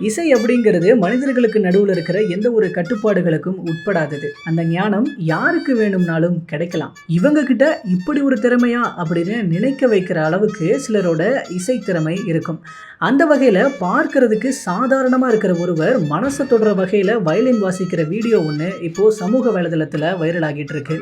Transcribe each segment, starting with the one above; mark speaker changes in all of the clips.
Speaker 1: இசை அப்படிங்கிறது மனிதர்களுக்கு நடுவில் இருக்கிற எந்த ஒரு கட்டுப்பாடுகளுக்கும் உட்படாதது. அந்த ஞானம் யாருக்கு வேணும்னாலும் கிடைக்கலாம். இவங்க கிட்ட இப்படி ஒரு திறமையா அப்படின்னு நினைக்க வைக்கிற அளவுக்கு சிலரோட இசை திறமை இருக்கும். அந்த வகையில் பார்க்கறதுக்கு சாதாரணமாக இருக்கிற ஒருவர் மனசை தொடுற வகையில் வயலின் வாசிக்கிற வீடியோ ஒன்று இப்போது சமூக வலைதளத்தில் வைரல் ஆகிட்டு இருக்கு.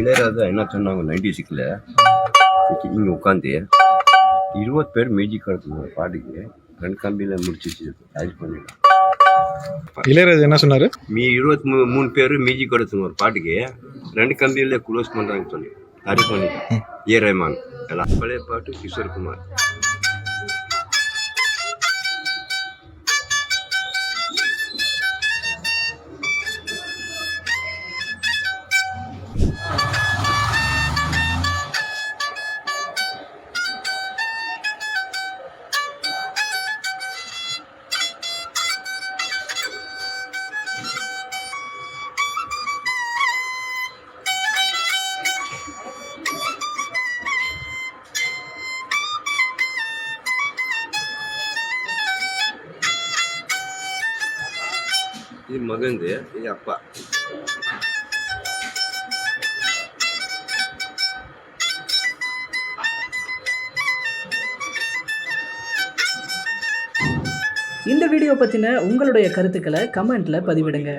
Speaker 2: இளையராஜா என்ன சொன்னாங்க நைன்டி சிக்ஸில்? இங்கே உட்காந்து இருபது பேர் மியூசிக் எடுத்துங்க பாட்டுக்கு ரெண்டு கம்பியில் முடிச்சிச்சு. அது பண்ணிடலாம்.
Speaker 3: இளையராஜா என்ன சொன்னாரு?
Speaker 2: மீ இருபத்தி மூ மூணு பேர் மியூசிக் எடுத்துங்க ஒரு பாட்டுக்கு ரெண்டு கம்பியில் க்ளோஸ் பண்ணுறாங்கன்னு சொல்லி. அது பண்ணிட்டேன் ஏ ரஹ்மான். எல்லாம் பழைய பாட்டு Kishore Kumar. Maganda, ele e a
Speaker 1: இந்த வீடியோ பற்றின உங்களுடைய கருத்துக்களை கமெண்ட்டில் பதிவிடுங்க.